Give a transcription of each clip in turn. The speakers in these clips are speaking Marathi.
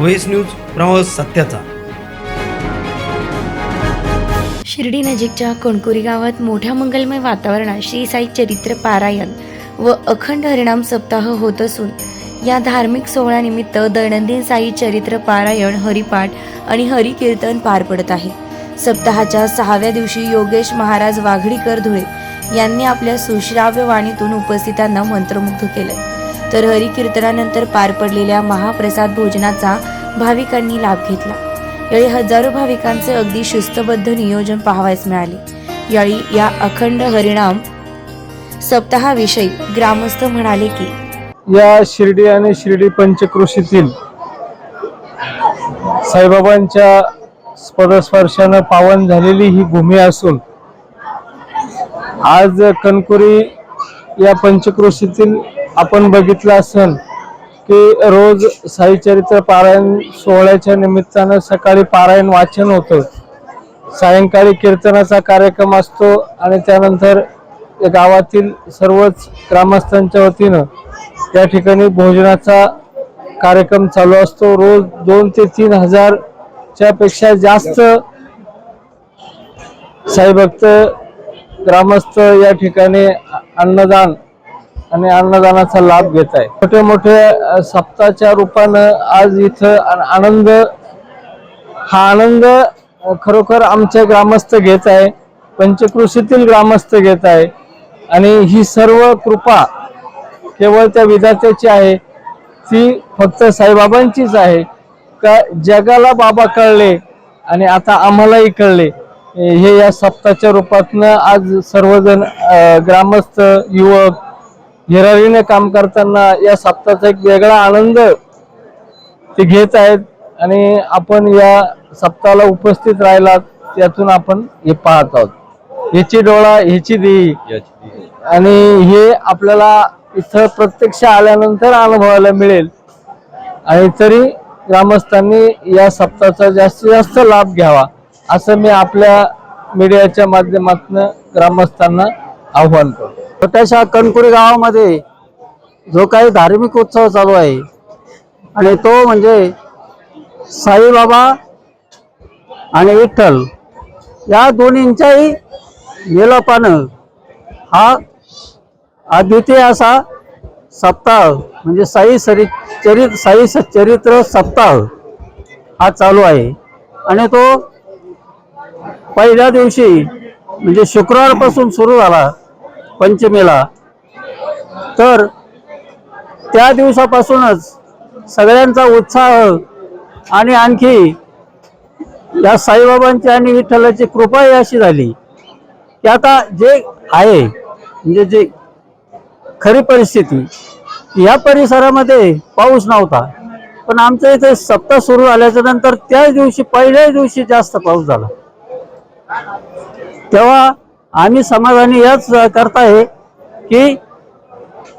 व्हॉइस न्यूज प्रवास सत्याचा. शिर्डी नजीकच्या कणकुरी गावात मोठ्या मंगलमय वातावरणात श्री साई चरित्र पारायण व अखंड हरिणाम सप्ताह होत असून या धार्मिक सोहळ्यानिमित्त दैनंदिन साई चरित्र पारायण हरिपाठ आणि हरिकीर्तन पार पडत आहे. सप्ताहाच्या सहाव्या दिवशी योगेश महाराज वाघडीकर धुळे यांनी आपल्या सुश्राव्य वाणीतून उपस्थितांना मंत्रमुग्ध केलं तर हरिकीर्तनानंतर पार पडलेल्या महाप्रसाद भोजनाचा भाविकांनी लाभ घेतला. यावेळी हजारो भाविकांचे अगदी शिस्तबद्ध नियोजन पाहावयास मिळाले. यावेळी या अखंड हरिणाम सप्ताहाविषयी ग्रामस्थ म्हणाले की या शिर्डी आणि शिर्डी पंचक्रोशीतील साईबाबांच्या पदस्पर्शानं पावन झालेली ही भूमी असून आज कणकुरी या पंचक्रोशीतील आपण बघितलं असेल की रोज साईचरित्र पारायण सोहळ्याच्या निमित्तानं सकाळी पारायण वाचन होतं. सायंकाळी कीर्तनाचा कार्यक्रम असतो आणि त्यानंतर गावातील सर्वच ग्रामस्थांच्या वतीनं त्या ठिकाणी भोजनाचा कार्यक्रम चालू असतो. रोज दोन ते तीन हजारच्या पेक्षा जास्त साईभक्त ग्रामस्थ या ठिकाणी अन्नदान आणि अन्नदानाचा लाभ घेत आहे. मोठे मोठे सप्ताच्या रूपानं आज इथं आनंद हा आनंद खरोखर आमचे ग्रामस्थ घेत आहे. पंचकृषीतील ग्रामस्थ घेत आहे. आणि ही सर्व कृपा केवळ त्या विधात्याची आहे. ती फक्त साईबाबांचीच आहे. का जगाला बाबा कळले आणि आता आम्हालाही कळले. हे या सप्ताच्या रूपातनं आज सर्वजण ग्रामस्थ युवक हिरारीने काम करताना या सप्ताचा एक वेगळा आनंद ते घेत आहेत आणि आपण या सप्ताहाला उपस्थित राहिला त्यातून आपण हे पाहत आहोत. ह्याची डोळा ह्याची देई आणि हे आपल्याला इथं प्रत्यक्ष आल्यानंतर अनुभवायला मिळेल. आणि तरी ग्रामस्थांनी या सप्ताहाचा जास्तीत जास्त लाभ घ्यावा असं मी आपल्या मीडियाच्या माध्यमातून ग्रामस्थांना आव्हान. करतो छोट्याशा कणकुरी गावामध्ये जो काही धार्मिक उत्सव चालू आहे आणि तो म्हणजे साईबाबा आणि विठ्ठल या दोन्हींच्याही मेलापानं हा अद्वितीय असा सप्ताह म्हणजे साई सरी चरित साई चरित्र सप्ताह हा चालू आहे. आणि तो पहिल्या दिवशी म्हणजे शुक्रवारपासून सुरू झाला. पंचमीला. तर त्या दिवसापासूनच सगळ्यांचा उत्साह आणि आणखी या साईबाबांची आणि विठ्ठलाची कृपाही अशी झाली की आता जे आहे म्हणजे जे खरी परिस्थिती या परिसरामध्ये पाऊस नव्हता. पण आमच्या इथे सप्ताह सुरू झाल्याच्यानंतर त्याच दिवशी पहिल्याच दिवशी जास्त पाऊस झाला. तेव्हा आम्ही समाधानी याच करता आहे की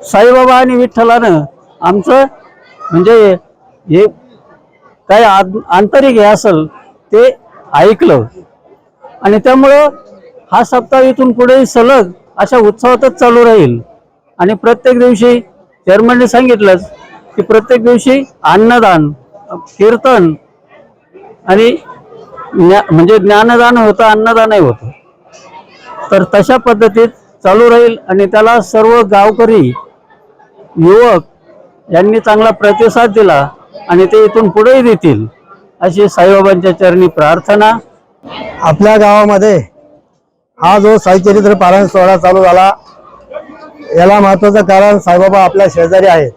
साईबाबा आणि विठ्ठलानं आमचं म्हणजे हे काय आंतरिक हे असेल ते ऐकलं. आणि त्यामुळं हा सप्ताह इथून पुढे सलग अशा उत्सवातच चालू राहील. आणि प्रत्येक दिवशी चेअरमनने सांगितलंच की प्रत्येक दिवशी अन्नदान कीर्तन आणि ज्ञा- म्हणजे ज्ञानदान होतं अन्नदानही होतं. तर तशा पद्धतीत चालू राहील आणि त्याला सर्व गावकरी युवक यांनी चांगला प्रतिसाद दिला आणि ते इथून पुढेही देतील अशी साईबाबांच्या चरणी प्रार्थना. आपल्या गावामध्ये हा जो साईचरित्र पारायण सोहळा चालू झाला याला महत्वाचं कारण साईबाबा आपल्या शेजारी आहेत.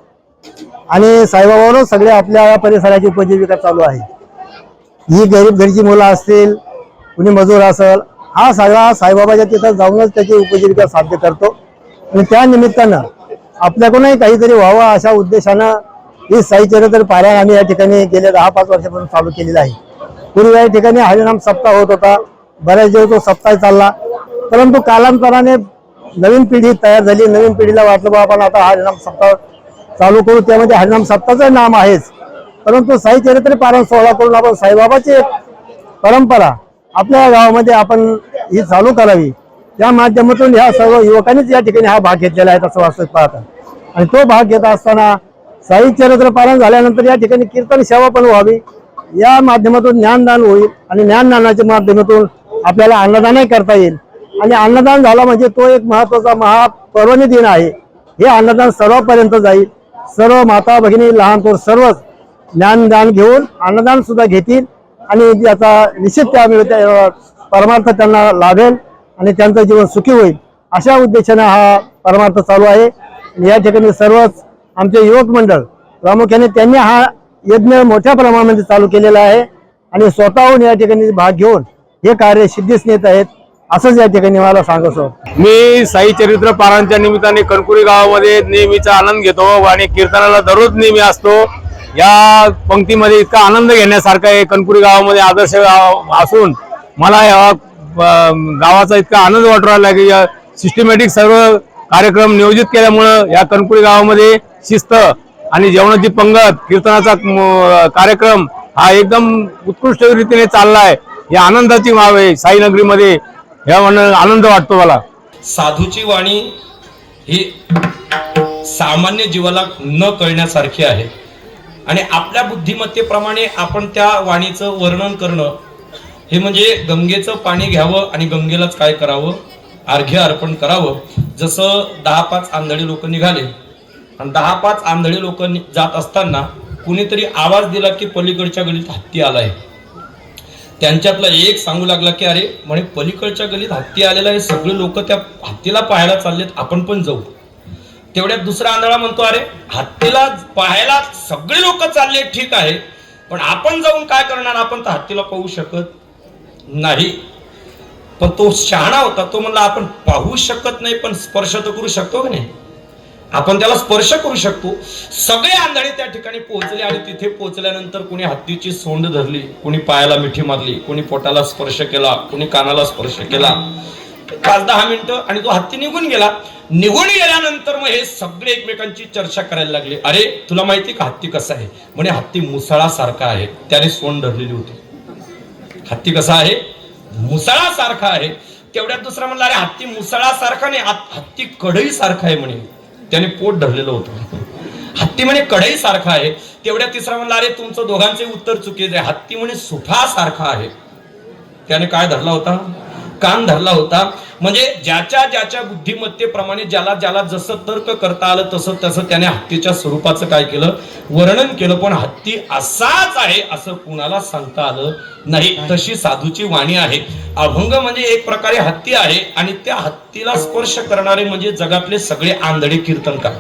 आणि साईबाबावरच सगळे आपल्या परिसराची उपजीविका चालू आहे. ही गरीब घरची मुलं असतील कुणी मजूर असेल हा सगळा साईबाबाच्या तिथं जाऊनच त्याची उपजीविका साध्य करतो. आणि त्या निमित्तानं आपल्याकडूनही काहीतरी व्हावं अशा उद्देशानं ही साईचरित्र पाऱ्या आम्ही या ठिकाणी गेल्या दहा पाच वर्षापासून चालू केलेला आहे. पूर्वी या ठिकाणी हरिनाम सप्ताह होत होता. बऱ्याच दिवस तो सप्ताह चालला. परंतु कालांतराने नवीन पिढी तयार झाली. नवीन पिढीला वाटलं बा आपण आता हरिनाम सप्ताह चालू करू. त्यामध्ये हरिनाम सप्ताहाचं नाम आहेच. परंतु साई चरित्र पारायण सोहळा करून आपण साईबाबाची परंपरा आपल्या गावामध्ये आपण ही चालू करावी. या माध्यमातून ह्या सर्व युवकांनीच या ठिकाणी हा भाग घेतलेला आहे असं वास्तविक पाहता. आणि तो भाग घेत असताना साई चरित्र पालन झाल्यानंतर या ठिकाणी कीर्तन सेवा पण व्हावी. या माध्यमातून ज्ञानदान होईल आणि ज्ञानदानाच्या माध्यमातून आपल्याला अन्नदानही करता येईल. आणि अन्नदान झाला म्हणजे तो एक महत्त्वाचा महापर्वणी दिन आहे. हे अन्नदान सर्वांपर्यंत जाईल. सर्व माता भगिनी लहान थोर सर्वच ज्ञानदान घेऊन अन्नदान सुद्धा घेतील. आणि याचा निश्चित त्या परमार्थ त्यांना लाभेल आणि त्यांचं जीवन सुखी होईल. अशा उद्देशाने हा परमार्थ चालू आहे. या ठिकाणी सर्वच आमचे युवक मंडळ प्रामुख्याने त्यांनी हा यज्ञ मोठ्या प्रमाणामध्ये चालू केलेला आहे. आणि स्वतःहून या ठिकाणी भाग घेऊन हे कार्य सिद्धीस नेत आहेत असंच या ठिकाणी मला सांगत होतं. मी साई चरित्र पारांच्या निमित्ताने कणकुरी गावामध्ये नेहमीचा आनंद घेतो आणि कीर्तनाला दररोज नेहमी असतो. या पंक्तीमध्ये इतका आनंद घेण्यासारखा आहे. कणकुरी गावामध्ये आदर्श गाव असून मला या गावाचा इतका आनंद वाटू राहिला की या सिस्टमॅटिक सर्व कार्यक्रम नियोजित केल्यामुळं या कणकुरी गावामध्ये शिस्त आणि जेवणाची पंगत कीर्तनाचा कार्यक्रम हा एकदम उत्कृष्ट रीतीने चाललाय. या आनंदाची वाव आहे साईनगरीमध्ये. या आनंद वाटतो मला. साधूची वाणी ही सामान्य जीवाला न कळण्यासारखी आहे. आणि आपल्या बुद्धिमत्तेप्रमाणे आपण त्या वाणीचं वर्णन करणं हे म्हणजे गंगेचं पाणी घ्यावं आणि गंगेलाच काय करावं? अर्घ्य अर्पण करावं. जसं दहा पाच आंधळी लोक निघाले आणि दहा पाच आंधळी लोक जात असताना कुणीतरी आवाज दिला की पलीकडच्या गलीत हत्ती आलाय. त्यांच्यातला एक सांगू लागला की अरे म्हणे पलीकडच्या गलीत हत्ती आलेला आहे सगळे लोक त्या हत्तीला पाहायला चाललेत आपण पण जाऊ. तेवढ्यात दुसरा आंधळा म्हणतो अरे हत्तीला पाहायला सगळे लोक चालले ठीक आहे पण आपण जाऊन काय करणार? आपण तर हत्तीला पाहू शकत नाही. पण तो शहाणा होता तो म्हणला आपण पाहू शकत नाही पण स्पर्श तर करू शकतो की नाही? आपण त्याला स्पर्श करू शकतो. सगळे आंधळे त्या ठिकाणी पोहोचले आणि तिथे पोहोचल्यानंतर कुणी हत्तीची सोंड धरली कुणी पायाला मिठी मारली कुणी पोटाला स्पर्श केला कुणी कानाला स्पर्श केला. पाच दहा मिनिटं आणि तो हत्ती निघून गेला. निघून गेल्यानंतर मग हे सगळे एकमेकांची चर्चा करायला लागले. अरे तुला माहिती का हत्ती कसा आहे? म्हणे हत्ती मुसळासारखा आहे. त्याने सोंड धरलेली होती. हत्ती कसा आहे? मुसळासारखा आहे. तेवढ्यात दुसरा म्हणला अरे हत्ती मुसळासारखा नाही हत्ती कढई सारखा आहे म्हणे. त्याने पोट धरलेलं होतं. हत्ती म्हणे कढई सारखा आहे. तेवढ्या तिसरा म्हणला अरे तुमचं दोघांचे उत्तर चुकीचे आहे. हत्ती म्हणे सुफासारखा आहे. त्याने काय धरला होता? कान धरला होता. म्हणजे ज्याच्या ज्याच्या बुद्धिमत्तेप्रमाणे ज्याला ज्याला जसं तर्क करता आलं तसं तसं त्याने हत्तीच्या स्वरूपाचं काय केलं? वर्णन केलं पण हत्ती असाच आहे असं कुणाला सांगता आलं नाही. तशी साधूची वाणी आहे. अभंग म्हणजे एक प्रकारे हत्ती आहे आणि त्या हत्तीला स्पर्श करणारे म्हणजे जगातले सगळे आंधळे कीर्तनकार.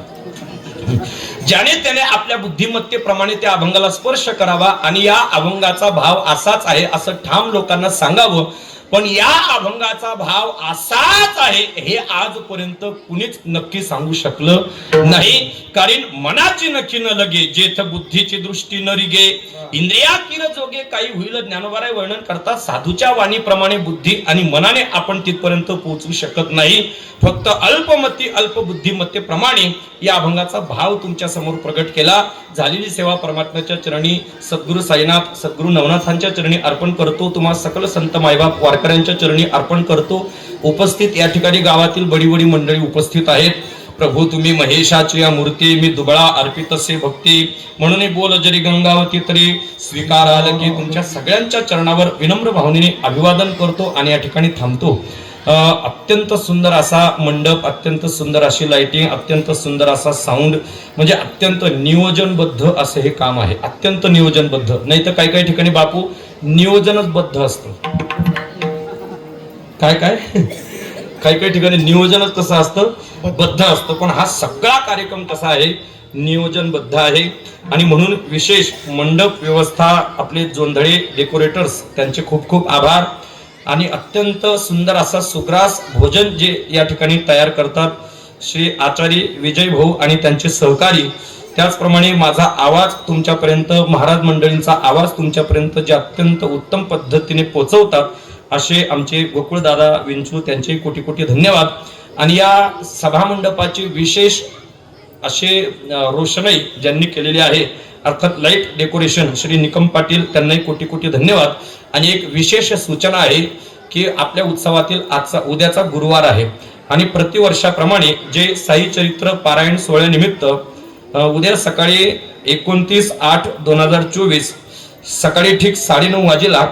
ज्याने त्याने आपल्या बुद्धिमत्तेप्रमाणे त्या अभंगाला स्पर्श करावा आणि या अभंगाचा भाव असाच आहे असं ठाम लोकांना सांगावं. पण या अभंगाचा भाव असाच आहे हे आजपर्यंत कुणीच नक्की सांगू शकलं नाही. कारण मनाची नक्की न लगे जेथ बुद्धीची दृष्टी न रिगे इंद्रिया जोगे काही होईल ज्ञानोबाराय वर्णन करता साधूच्या वाणीप्रमाणे बुद्धी आणि मनाने आपण तिथपर्यंत पोहोचू शकत नाही. फक्त अल्पमती अल्प बुद्धिमत्तेप्रमाणे या अभंगाचा भाव तुमच्या समोर प्रगट केला. झालेली सेवा परमात्म्याच्या चरणी सद्गुरु साईनाथ सद्गुरु नवनाथांच्या चरणी अर्पण करतो. तुम्हा सकल संत मायबाप वारकऱ्यांच्या चरणी अर्पण करतो. उपस्थित या ठिकाणी गावातील बडी बडी मंडळी उपस्थित आहेत. प्रभू तुम्ही महेशाची या मूर्ती मी दुबळा अर्पितसे भक्ती. म्हणून बोल जरी गंगावती तरी स्वीकार आलं की तुमच्या सगळ्यांच्या चरणावर विनम्र भावनेने अभिवादन करतो आणि या ठिकाणी थांबतो. अत्यंत सुंदर असा मंडप अत्यंत सुंदर अशी लाइटिंग अत्यंत सुंदर असा साऊंड म्हणजे अत्यंत नियोजनबद्ध असं हे काम आहे. अत्यंत नियोजनबद्ध. नाही तर काही काही ठिकाणी बापू नियोजनच बद्ध असतं. काय काय? काही काही ठिकाणी नियोजनच कसं असतं बद्ध असतं. पण हा सगळा कार्यक्रम कसा आहे नियोजनबद्ध आहे. आणि म्हणून विशेष मंडप व्यवस्था आपले जोंधळे डेकोरेटर्स त्यांचे खूप खूप आभार. आणि अत्यंत सुंदर असा सुग्रास भोजन जे या ठिकाणी तयार करतात श्री आचार्य विजय भाऊ आणि त्यांचे सहकारी. त्याचप्रमाणे माझा आवाज तुमच्यापर्यंत महाराज मंडळींचा आवाज तुमच्यापर्यंत जे अत्यंत उत्तम पद्धतीने पोचवतात असे आमचे गोकुळदादा विंचू त्यांचे कोटी कोटी धन्यवाद. आणि या सभामंडपाची विशेष असे रोषणाई ज्यांनी केलेली आहे अर्थात लाइट डेकोरेशन श्री निकम पाटील त्यांनाही कोटी कोटी धन्यवाद. आणि एक विशेष सूचना आहे की आपल्या उत्सवातील आजचा उद्याचा गुरुवार आहे. आणि प्रतिवर्षाप्रमाणे जे साई चरित्र पारायण सोहळ्यानिमित्त उद्या सकाळी एकोणतीस आठ दोन हजार चोवीस सकाळी ठीक साडेनऊ वाजेला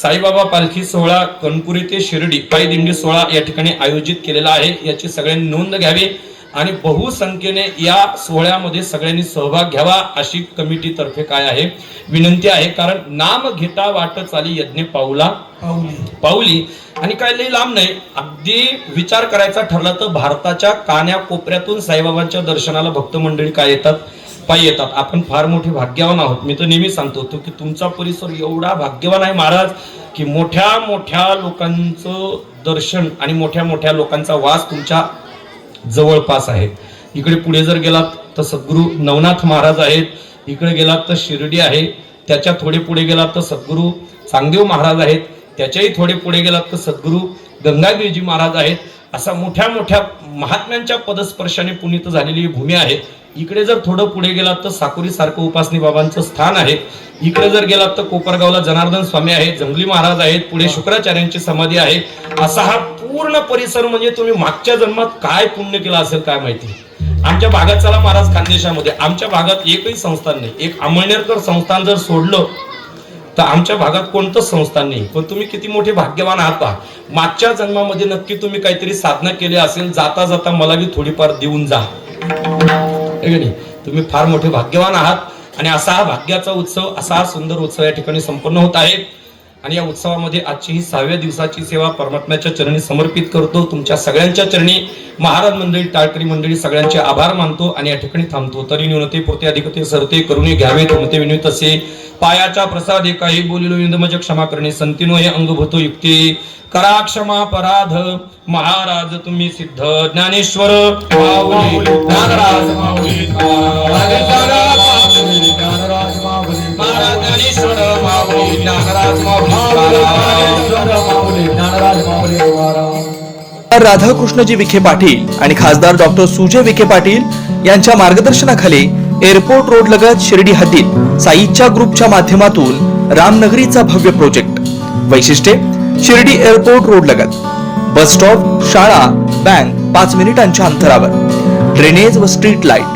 साईबाबा पालखी सोहळा कणपुरी ते शिर्डी पायी दिंडी सोहळा या ठिकाणी आयोजित केलेला आहे. याची सगळ्यांनी नोंद घ्यावी. आणि बहुसंख्येने या सोहळ्यामध्ये सगळ्यांनी सहभाग घ्यावा अशी कमिटी तर्फे काय आहे? विनंती आहे. कारण नाम घेता वाट चाली यज्ञ पाऊला. पाऊली. आणि काय लई लांब नाही. अगदी विचार करायचा ठरला तर भारताच्या कान्या कोपऱ्यातून साईबाबांच्या दर्शनाला भक्त मंडळी काय येतात? पायी येतात. आपण फार मोठे भाग्यवान आहोत. मी तर नेहमी सांगतो तो की तुमचा परिसर एवढा भाग्यवान आहे महाराज की मोठ्या मोठ्या लोकांचं दर्शन आणि मोठ्या मोठ्या लोकांचा वास तुमच्या जवळपास आहेत. इकडे पुढे जर गेलात तर सद्गुरू नवनाथ महाराज आहेत. इकडे गेलात तर शिर्डी आहे. त्याच्या थोडे पुढे गेलात तर सद्गुरू चांगदेव महाराज आहेत. त्याच्याही थोडे पुढे गेलात तर सद्गुरू गंगागिरीजी महाराज आहेत. असा मोठ्या मोठ्या महात्म्यांच्या पदस्पर्शाने पुनीत झालेली ही भूमी आहे. इकडे जर थोडं पुढे गेलात तर साकुरी सारखं उपासनी बाबांचं स्थान आहे. इकडे जर गेलात तर कोपरगावला जनार्दन स्वामी आहेत जंगली महाराज आहेत पुढे शुक्राचार्यांची समाधी आहे. असा हा पूर्ण परिसर म्हणजे तुम्ही मागच्या जन्मात काय पुण्य केलं असेल काय माहिती आमच्या भागात चला महाराज खानदेशामध्ये. आमच्या भागात एकही संस्थान नाही. एक अमळनेरकर संस्थान जर सोडलं तर आमच्या भागात कोणतंच संस्थान नाही. पण तुम्ही किती मोठे भाग्यवान आहात पहा. मागच्या जन्मामध्ये नक्की तुम्ही काहीतरी साधना केली असेल जाता जाता मला बी थोडीफार देऊन जा. नाही? तुम्ही फार मोठे भाग्यवान आहात आणि असा हा भाग्याचा उत्सव असा हा सुंदर उत्सव या ठिकाणी संपन्न होत आहे. आणि या उत्सवामध्ये आजची ही सहाव्या दिवसाची सेवा परमात्म्याच्या चरणी समर्पित करतो. तुमच्या सगळ्यांच्या चरणी महाराज मंडळी टाळकरी मंडळी सगळ्यांचे आभार मानतो आणि या ठिकाणी थांबतो. तरी न्यूनते पुरते अधिकते सरते करुणे घ्यावे तुमते विनित असे पायाच्या प्रसाद एकाही बोलिलो इंदमज क्षमा करणे संतीनो हे अंगभूतो युक्ती. करा क्षमा पराध महाराज तुम्ही सिद्ध ज्ञानेश्वर. राधाकृष्णजी विखे पाटील आणि खासदार डॉक्टर सुजय विखे पाटील यांच्या मार्गदर्शनाखाली एअरपोर्ट रोड लगत शिर्डी हद्दीत साईच्या ग्रुपच्या माध्यमातून रामनगरीचा भव्य प्रोजेक्ट. वैशिष्ट्ये शिर्डी एअरपोर्ट रोड लगत. बस स्टॉप शाळा बँक पाच मिनिटांच्या अंतरावर. ड्रेनेज व स्ट्रीट लाइट.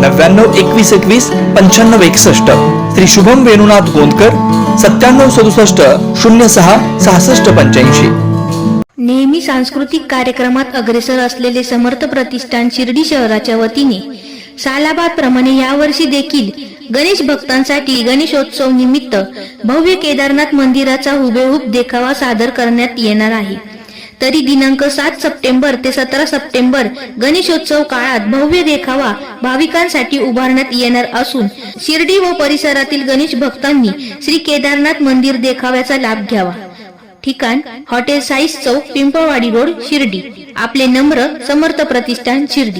नव्याण्णव एकवीस एकवीस पंच्याण्णव एकसष्ट. श्री शुभम वेणुनाथ गोंदकर सत्त्याण्णव सदुसष्ट शून्य सहा सहासष्ट पंच्याऐंशी. नेहमी सांस्कृतिक कार्यक्रमात अग्रेसर असलेले समर्थ प्रतिष्ठान शिर्डी शहराच्या वतीने सालाबाद प्रमाणे यावर्षी देखील गणेश भक्तांसाठी गणेशोत्सव निमित्त भव्य केदारनाथ मंदिराचा हुबेहूब देखावा सादर करण्यात येणार आहे. तरी दिनांक सात सप्टेंबर ते सतरा सप्टेंबर गणेशोत्सव काळात भव्य देखावा भाविकांसाठी उभारण्यात येणार असून शिर्डी व परिसरातील गणेश भक्तांनी श्री केदारनाथ मंदिर देखाव्याचा लाभ घ्यावा. ठिकाण हॉटेल साईस चौक पिंपळवाडी रोड शिर्डी. आपले नम्र समर्थ प्रतिष्ठान शिर्डी.